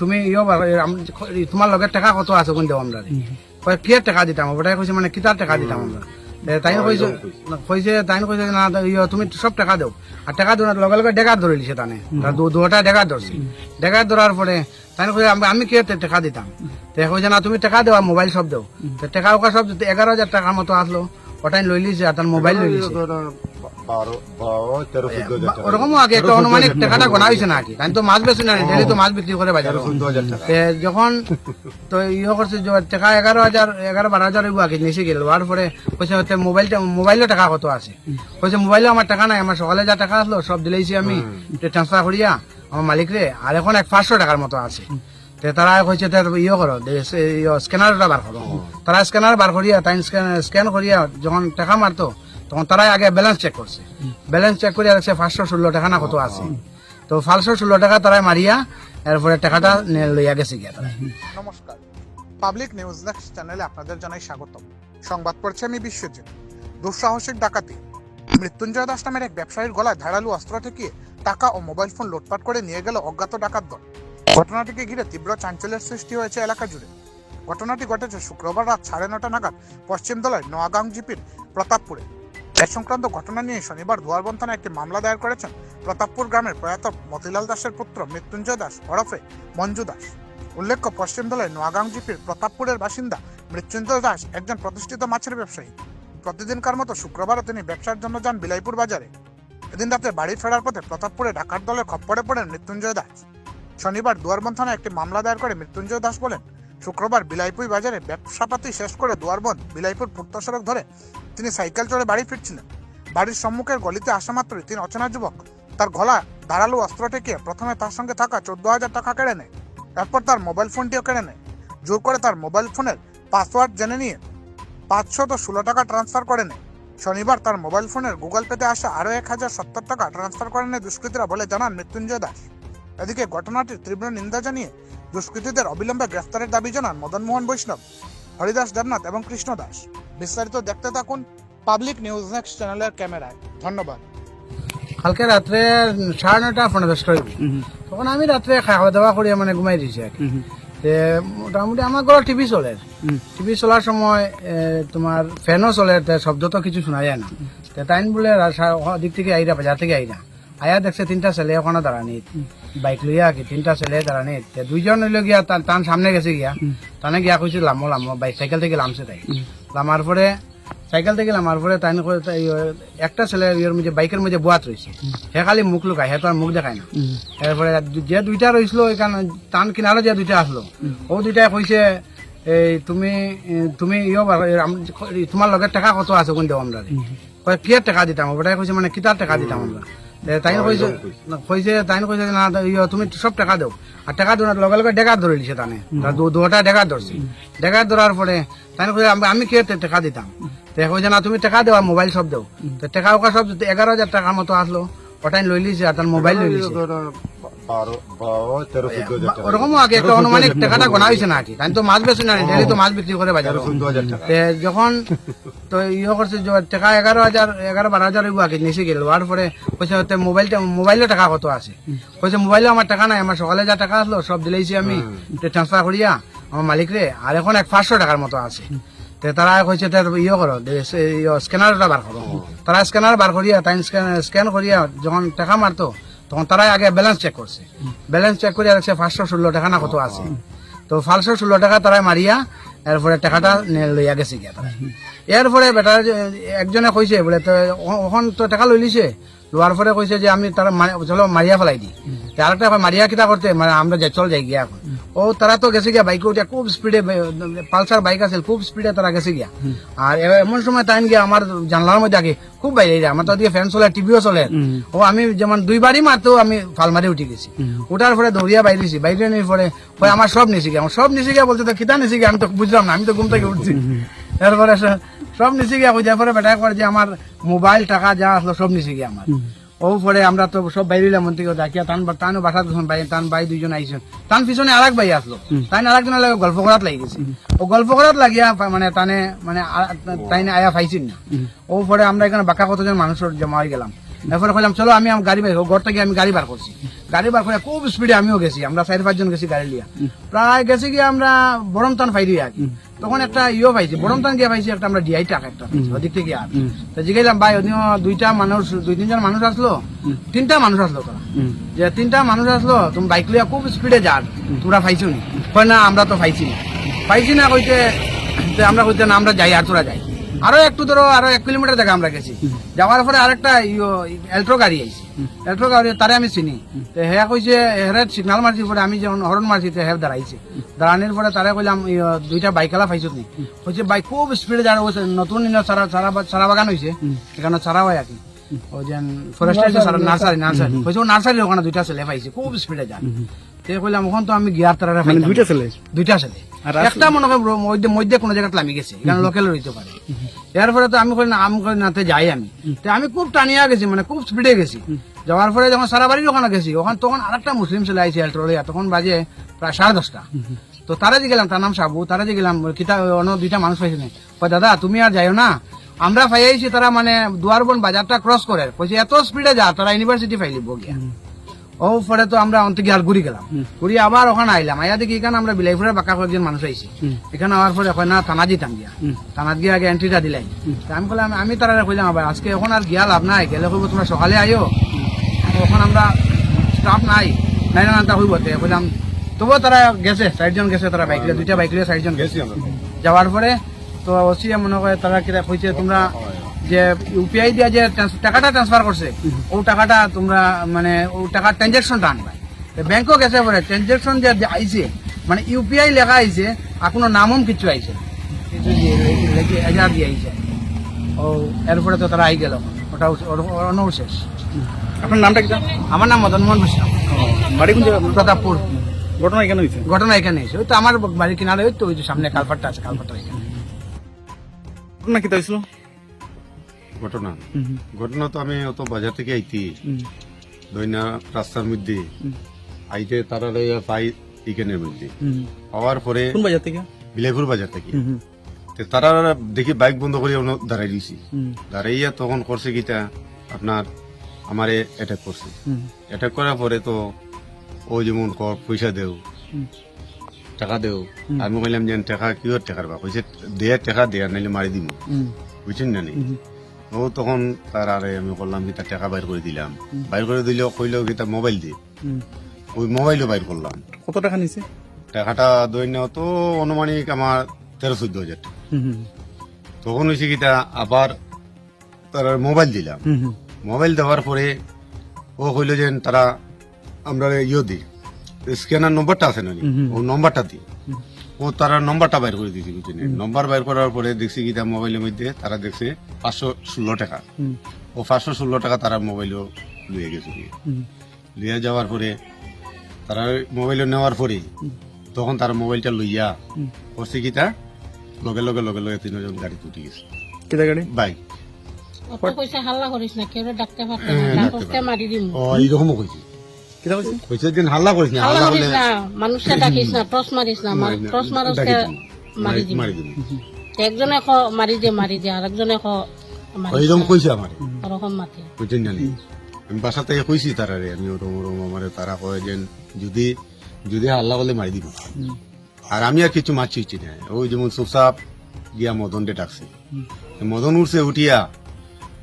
তুমি ইয়ে তোমার লগে টাকা কত আছে কোন দেও আমরা কয় কে টাকা দিতাম ওটাই কইছে মানে কিতার টাকা দিতাম আমরা তাই কইছে কইছে তাই কইছে না ইয়ে তুমি সব টাকা দেও আর টাকা দেওয়ার লগে লগে ডেকার ধরে লিছে তানে দু- দুটা ডেকার ধরছি ডেকার ধরার পরে তাই কইছে আমি- কে টাকা দিতাম তে কইছে না তুমি টাকা দেও আর মোবাইল সব দেও টাকা ওকা সব এগারো হাজার টাকার মতো আসলো ওটাই লই লিছে আর তার মোবাইল লই লিছে। বারো বারো তেরো চোদ্দ হাজার টাকা। ওরকম আগে একটা অনুমানিক টাকাটা গোনা হয়েছে না কি তাই তো মাছ বেশি না ডেলি তো মাছ বিক্রি করে বাজার। চোদ্দ হাজার টাকা। যখন তো ইয়ে করছে টাকা এগারো হাজার এগারো বারো হাজার এগুলো আগে নিচে গেল। হওয়ার পরে কইছে হতে মোবাইলটা মোবাইলও টাকা কত আছে? কইছে মোবাইলে আমার টাকা নাই আমার সকালে যা টাকা আসলো সব দিলেইছি আমি ট্রান্সফার করিয়া আমার মালিক রে আর এখন এক পাঁচশো টাকার মতো আছে। তে তারা কইছে ইয়ে করো স্ক্যানারটা বার করো। তারা স্ক্যানার বার করিয়া তাই স্ক্যান করিয়া যখন টাকা মারতো তখন তারাই আগে ব্যালেন্স চেক করছে। ব্যালেন্স চেক করিয়া দেখছে পাঁচশো ষোলো টাকা না কত আছে। তো পাঁচশো ষোলো টাকা তারাই মারিয়া এরপরে টাকাটা লইয়া গেছে গিয়া তারা নমস্কার। পাবলিক নিউজ নেক্সট চ্যানেলে আপনাদের জানাই স্বাগত সংবাদ পড়ছে আমি বিশ্বজিৎ। দুঃসাহসিক ডাকাতি। মৃত্যুঞ্জয় দাস নামের এক ব্যবসায়ীর গলায় ধারালো অস্ত্র ঠেকিয়ে টাকা ও মোবাইল ফোন লুটপাট করে নিয়ে গেল অজ্ঞাত ডাকাত দল। ঘটনাটিকে ঘিরে তীব্র চাঞ্চল্যের সৃষ্টি হয়েছে এলাকা জুড়ে। ঘটনাটি ঘটেছে শুক্রবার রাত সাড়ে নটা নাগাদ পশ্চিম দলের নোয়াগাং জিপির প্রতাপপুরে। এ সংক্রান্ত ঘটনা নিয়ে শনিবার দুয়ারবন থানায় একটি মামলা দায়ের করেছেন প্রতাপপুর গ্রামের প্রয়াত মতিলাল দাসের পুত্র মৃত্যুঞ্জয় দাস, ওরফে মঞ্জু দাস। উল্লেখ্য, পশ্চিম দলের নোয়াগাং জিপির প্রতাপপুরের বাসিন্দা মৃত্যুঞ্জয় দাস একজন প্রতিষ্ঠিত মাছের ব্যবসায়ী। প্রতিদিনকার মতো শুক্রবারও তিনি ব্যবসার জন্য যান বিলাইপুর বাজারে। এদিন রাতে বাড়ি ফেরার পথে প্রতাপপুরে ডাকাত দলের খপ্পরে পড়েন মৃত্যুঞ্জয় দাস। শনিবার দুয়ারবন থানায় একটি মামলা দায়ের করে মৃত্যুঞ্জয় দাস বলেন শুক্রবার বিলাইপুর বাজারে ব্যবসাপাতি শেষ করে দুয়ারবন বিলাইপুর পূর্ত সড়ক ধরে তিনি সাইকেল চড়ে বাড়ি ফিরছিলেন। বাড়ির সম্মুখের গলিতে আসা মাত্রই তিন অচেনা যুবক তার গলা ধারালো অস্ত্র ঠেকিয়ে প্রথমে তার সঙ্গে থাকা চোদ্দ হাজার টাকা কেড়ে নেয় তারপর তার মোবাইল ফোনটিও কেড়ে নেয়। জোর করে তার মোবাইল ফোনের পাসওয়ার্ড জেনে নিয়ে পাঁচশত ষোলো টাকা ট্রান্সফার করে নেয়। শনিবার তার মোবাইল ফোনের গুগল পেতে আসা আরও এক হাজার সত্তর টাকা ট্রান্সফার করে নেয় দুষ্কৃতীরা বলে জানান মৃত্যুঞ্জয় দাস। এদিকে ঘটনাটির তীব্র নিন্দা জানিয়ে দুষ্কৃতীদের অবিলম্বে গ্রেফতারের দাবি জানান মদন মোহন বৈষ্ণব হরিদাস দেবনাথ এবং কৃষ্ণ দাস। বিস্তারিত দেখতে থাকুন পাবলিক নিউজ নেক্সট চ্যানেলের ক্যামেরায়। ধন্যবাদ। কালকে রাত্রে সাড়ে নটা ফোনে ব্যস্ত হইব তখন আমি রাত্রে খাওয়া দাওয়া করিয়া মানে ঘুমাই দিছি আর কি। তে মোটামুটি আমার ঘরে টিভি চলে। টিভি চলার সময় তোমার ফ্যানও চলে তে শব্দ তো কিছু শোনা যায় না তে তাইন বলে দিক থেকে আইরা বাজার থেকে আইরা। আয়া দেখছে তিনটা ছেলে ওখানে দাঁড়ানি বাইক লইয়া কি তিনটা ছেলে দাঁড়ানি তে দুইজন হইল গিয়া তার তার সামনে গেছে গিয়া। তানে গিয়া কইছে লামো লামো বাইক সাইকেল থেকে লামছে তাই। লামার পরে সাইকেল থেকে নামার পরে তাই ও, একটা ছেলে ইয়ের মধ্যে বাইকের মধ্যে বোয়াত রয়েছে সে খালি মুখ লুকায় সে তো আর মুখ দেখায় না। এরপরে যে দুইটা রয়েছিল এখানে টান কিনারে যে দুইটা আসলো ও দুইটাই কইছে এই তুমি তুমি ইয়ে তোমার লগে টাকা কত আছে কোন দেও আমরা কয় কে টাকা দিতাম? ওটাই কইছে মানে কিতার টাকা দিতাম আমরা। তাই কইছে? কইছে। তাই কইছে না ইয়ে, তুমি সব টাকা দেও। আর টাকা দেওয়ার লগে লগে ডেকার ধরে লিছে তানে দুটা ডেকার ধরছি। ডেকার ধরার পরে তাই কইছে আমি- কে টাকা দিতাম? তে কইছে না তুমি টাকা দেও আর মোবাইল সব দেও। তো টাকা ওকা সব এগারো হাজার টাকার মতো আসলো। ওটাই লই লিছে আর তার মোবাইল লই লিছে। ওরকম আগে একটা অনুমানিক টাকাটা গোনা হয়েছে না কি তাই তো মাছ বেশি না ডেলি তো মাছ বিক্রি করে বাজার। যখন তো ইয়ে করছে টাকা এগারো হাজার, এগারো বারো হাজার আগে নিচে গেল। হওয়ার পরে কইছে হতে মোবাইলটা, মোবাইলেও টাকা কত আছে? কইছে মোবাইলে আমার টাকা নাই, আমার সকালে যা টাকা আসলো, সব দিলেইছি আমি। ট্রান্সফার করিয়া আমার মালিক রে, আর এখন এক পাঁচশো টাকার মতো আছে। তে তারা কইছে ইয়ে করো স্ক্যানারটা বার করো। তারা স্ক্যানার বার করিয়া, তাই স্ক্যান করিয়া যখন টাকা মারতো, তখন তারা আগে ব্যালেন্স চেক করছে। ব্যালেন্স চেক করিয়া দেখছে পাঁচশো ষোলো টাকা না কত আছে। তো পাঁচশো ষোলো টাকা তারা মারিয়া এরপরে টাকাটা লইয়া গেছে গিয়া তারা এরপরে বেটার একজনে কইছে বলে তো অখন ওখান তো টাকা লই লিছে? লোয়ার পরে কইছে যে আমি তার চলো মারিয়া ফেলাই দি। তার একটা মারিয়া কিতা করতে মানে আমরা চল যাই গিয়া এখন। ও তারা তো গেছে গিয়া বাইকে উঠে খুব স্পিডে পালসার বাইক আছে খুব স্পিডে তারা গেছে গিয়া। আর এমন সময় টাইম গিয়া আমার জানলার মধ্যে আগে খুব বাইরে আমার তো ওদিকে ফ্যান চলে টিভিও চলে। ও আমি যেমন দুইবারই মারতেও আমি ফাল মারি উঠে গেছি। উঠার পরে দৌড়িয়া বাইরেছি বাইরে নিয়ে পরে কয় আমার সব নিচে গিয়া আমার সব নিচে গিয়া বলতে তো কিতা নিচে গিয়া আমি তো বুঝলাম না আমি তো ঘুম থেকে উঠছি। এরপরে সব নিচে গিয়া কই পরে বেটা করে যে আমার মোবাইল টাকা যা আসলো সব নিচে গিয়া আমার। ও পরে আমরা তো সব বাইরে মন থেকে ডাকিয়া টান তান বাসা দুজন ভাই তান ভাই দুইজন আইসন তান পিছনে আরেক ভাই আসলো। তাই আরেকজনের লাগে গল্প করাত লাগি গেছে ও গল্প করাত লাগিয়া মানে তানে মানে তাইনে তাই আয়া পাইছেন না। ও পরে আমরা এখানে বাঁকা কতজন মানুষের জমা হয়ে গেলাম। এরপরে কইলাম চলো আমি গাড়ি বার। ঘর থেকে আমি গাড়ি বার করছি। গাড়ি বার করে খুব স্পিডে আমিও গেছি আমরা চার পাঁচজন গেছি গাড়ি লিয়া। প্রায় গেছি গিয়ে আমরা বরমতান ফাইরি আর কি। তখন একটা ইয়ে পাইছি বরমতান গিয়ে পাইছি একটা আমরা ডিআই টাকা একটা ওদিক থেকে আর তো জিগাইলাম ভাই ওদিনও দুইটা মানুষ দুই তিনজন মানুষ আসলো? তিনটা মানুষ আসলো তোরা। যে তিনটা মানুষ আসলো তুমি বাইক লিয়া খুব স্পিডে যার তোমরা পাইছো নি? না আমরা তো পাইছি না। পাইছি না কইতে আমরা কইতে না আমরা যাই আর তোরা যাই। আরও একটু ধরো আরও এক কিলোমিটার জায়গা আমরা গেছি। যাওয়ার পরে আরেকটা এলট্রো গাড়ি আইছে। এলট্রো গাড়ি তারে আমি চিনি। তো হ্যাঁ কইছে হেরে সিগনাল মারছি পরে আমি যখন হরন মারছি তো হ্যাঁ দাঁড়াইছে। দাঁড়ানোর পরে তারে কইলাম দুইটা বাইকালা পাইছো নি। কইছে বাইক খুব স্পিডে যারা হয়েছে নতুন সারা সারা সারা বাগান হয়েছে এখানে সারা হয় আর কি। ওই যে ফরেস্ট নার্সারি নার্সারি। কইছে ও নার্সারির ওখানে দুইটা ছেলে পাইছে খুব স্পিডে যান তে কইলাম ওখান তো আমি গিয়ার তারা মানে দুইটা ছেলে দুইটা ছেলে একটা মনে হয় মধ্যে মধ্যে কোনো জায়গায় লামি গেছে। এখানে লোকাল হইতে পারে এরপরে তো আমি কই না আমি কই নাতে যাই আমি। তো আমি খুব টানিয়া গেছি মানে খুব স্পিডে গেছি। যাওয়ার পরে যখন সারা ওখানে গেছি ওখানে তখন আরেকটা মুসলিম ছেলে আইছে এলট্রোলিয়া তখন বাজে প্রায় সাড়ে দশটা। তো তারা যে গেলাম তার নাম সাবু তারা যে গেলাম কিতা অন্য দুইটা মানুষ পাইছে না দাদা তুমি আর যাইও না। আমরা পাইয়াইছি তারা মানে দুয়ারবন বাজারটা ক্রস করে কইছে এত স্পিডে যা তারা ইউনিভার্সিটি ফাইলিব গিয়া ও পরে তো আমরা অন্ত গিয়ে আর ঘুরি গেলাম। ঘুরি আবার ওখানে আইলাম। আইয়া দেখি এখানে আমরা বিলাইপুরের বাঁকা কয়েকজন মানুষ আইছি। এখানে আবার পরে কয় না থানা দিতাম গিয়া। থানাত গিয়ে আগে এন্ট্রিটা দিলাই। আমি বললাম আমি তারা কইলাম আবার আজকে এখন আর গিয়া লাভ নাই। গেলে কইব তোমরা সকালে আইও। ওখানে আমরা স্টাফ নাই। নাই না তা হইব তে। কইলাম তবুও তারা গেছে চারজন গেছে তারা বাইক দুইটা বাইক লিয়ে চারজন গেছে যাওয়ার পরে তো ওসি মনে করে তারা কিরা কইছে তোমরা যে ইউপিআই দিয়া যে টাকাটা ট্রান্সফার করছে ও টাকাটা তোমরা মানে ও টাকার ট্রানজাকশনটা আনবা ব্যাংকও গেছে পরে ট্রানজাকশন যে আইছে মানে ইউপিআই লেখা আইছে আর কোনো নামম কিছু আইছে কিছু এজার দিয়ে আইছে ও এরপরে তো তারা আই গেল ওটা অনৌ শেষ আপনার নামটা কি আমার নাম মদন মোহন বৈষ্ণব বাড়ি কোন জায়গা প্রতাপপুর ঘটনা এখানে হয়েছে ঘটনা এখানে এসে ওই তো আমার বাড়ির কিনারে ওই তো ওই যে সামনে কালপাটটা আছে কালপাটটা এখানে ঘটনা কি হয়েছিল ঘটনা। ঘটনা তো আমি অত বাজার থেকে আইতি। দৈনা রাস্তার মধ্যে। আইতে তারা লইয়া পাই এখানের মধ্যে। পাওয়ার পরে কোন বাজার থেকে? বিলাইপুর বাজার থেকে। তারা দেখি বাইক বন্ধ করে দাঁড়াই দিছি দাঁড়াইয়া তখন করছে কিটা? আপনার আমারে অ্যাটাক করছে। অ্যাটাক করার পরে তো ও যেমন কর পয়সা দেও টাকা দেও। আমি কইলাম যে টাকা কিহর টাকার বা কইছে দেয়া টাকা দেয়া নাইলে মারি দিব বুঝছেন না নি? ও তখন তার আরে আমি করলাম কি তার টাকা বাইর করে দিলাম। বাইর করে দিলেও কইলেও কি তার মোবাইল দিয়ে ওই মোবাইলও বাইর করলাম। কত টাকা নিছে? টাকাটা দৈন্য তো অনুমানিক আমার তেরো চোদ্দ হাজার টাকা। তখন হয়েছে কি তা আবার তার মোবাইল দিলাম। মোবাইল দেওয়ার পরে ও কইল যে তারা আমরা ইয়ে দিই। স্ক্যানার নম্বরটা আছে নি? ও নম্বরটা দিই। ও তারা নম্বরটা বাইর করে দিয়েছি বুঝছেন নম্বর বাইর করার পরে দেখছি কি মোবাইলের মধ্যে তারা দেখছে পাঁচশো ষোলো টাকা। ও পাঁচশো ষোলো টাকা তারা মোবাইলও লুয়ে গেছে গিয়ে। লিয়ে যাওয়ার পরে তারা মোবাইল নেওয়ার পরে তখন তারা মোবাইলটা লইয়া করছে কি তা লগে লগে লগে লগে তিনজন গাড়ি উঠে গেছে। কেটা গাড়ি? বাইক। পয়সা হাল্লা করিস না কেউ ডাকতে পারতে না ডাকতে মারি দিম। ও এইরকমও কইছে। হাল্লা করিস না হাল্লা হাল্লা করিস না মানুষকে ডাকিস না টস মারিস না টস মারস মারি দিবি একজনে খ মারি দে মারি দে আর একজনে খ মারি কইছে আমার ওরকম মাতে। বুঝছেন জানি? আমি বাসা থেকে কইছি তারা রে আমি ওরম ওরম আমার তারা কয় যে যদি যদি হাল্লা করলে মারি দিব। আর আমি আর কিছু মারছি ইচ্ছি না ওই যেমন সুসাপ গিয়া মদন ডে ডাকছে মদন উঠছে উঠিয়া।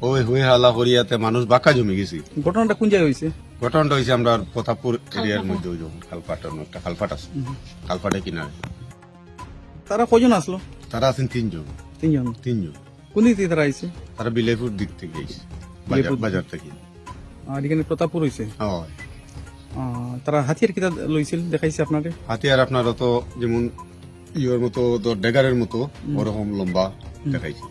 ওই হয়ে হাল্লা করিয়াতে মানুষ বাঁকা জমে গেছে। ঘটনাটা কোন জায়গায় হয়েছে ঘটনাটা হয়েছে আমরা প্রতাপপুর এরিয়ার মধ্যে ওই যখন খালপাটার একটা খালপাট আছে। খালপাটে কিনারে। তারা কজন আসলো? তারা আছেন তিনজন। তিনজন? তিনজন। কোন দিক থেকে তারা আইছে? তারা বিলাইপুর দিক থেকে এসে বাজার বাজার থেকে। আর এখানে প্রতাপপুর হয়েছে হয়। তারা হাতিয়ার কিতা লইছিল? দেখাইছে আপনাকে? হাতিয়ার আপনার তো যেমন ইয়ের মতো তো ডেগারের মতো ওরকম লম্বা দেখাইছে।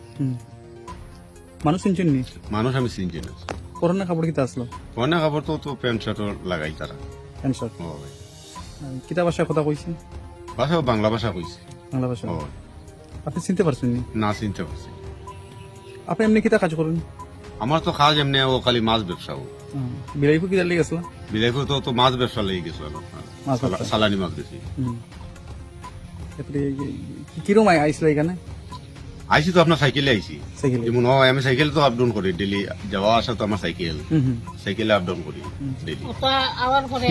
মানুষ চিনছেন নি মানুষ আমি চিনছি না করোনা কাপড় কিতা আসলো? অনেক কাপড় তো তো প্যান্ট শার্ট লাগাই তারা। ক্যান্সার হয় কিতা ভাষায় কথা কইছে? ভাষা বাংলা ভাষা কইছে। বাংলা ভাষা? আপনি চিনতে পারছেন নি? না চিনতে পারছি আপনি এমনি কিতা কাজ করেন? আমার তো খাওয়া এমনি ও খালি মাছ ব্যবসা ও। বিলাইপুর কিতা লেগে আসলো? বিলাইপুর তো তো মাছ ব্যবসা লেগে গেছিল। সালানি মাছ তারপরে কিরম আইসলো এখানে? আইসি তো আপনার সাইকেলে আইসি সাইকেলে যেমন হয় আমি সাইকেল তো আপ ডাউন করি ডেলি যাওয়া আসা তো আমার সাইকেল হুম হুম। সাইকেলে আপ ডাউন করি ডেলি ওটা আওয়ার পরে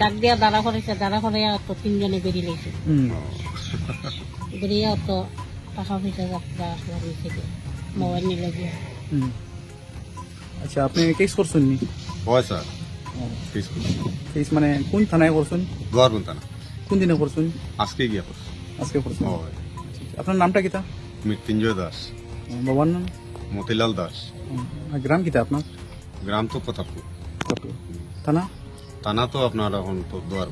ডাক দিয়া দাঁড়া করেছে দাঁড়া করে তো তিনজনে বেরিয়ে লেগেছে হুম। বেরিয়ে তো টাকা পয়সা যাত্রা আসলাম থেকে মোবাইল নিলে গিয়ে হুম। আচ্ছা আপনি কেস করছেন নি? হয় স্যার। ফিস করি কেস মানে কোন থানায় করছেন? দুয়ার বলতা না কোন দিনে করছেন? আজকে গিয়া করছি। আজকে করছেন? হয়। আচ্ছা, আপনার নামটা কিতা মৃত্যুঞ্জয় দাস। বাবার নাম মতিলাল দাস। গ্রাম কিতা আপনার? গ্রাম তো প্রতাপপুর। থানা? থানা তো আপনার এখন তো দুয়ার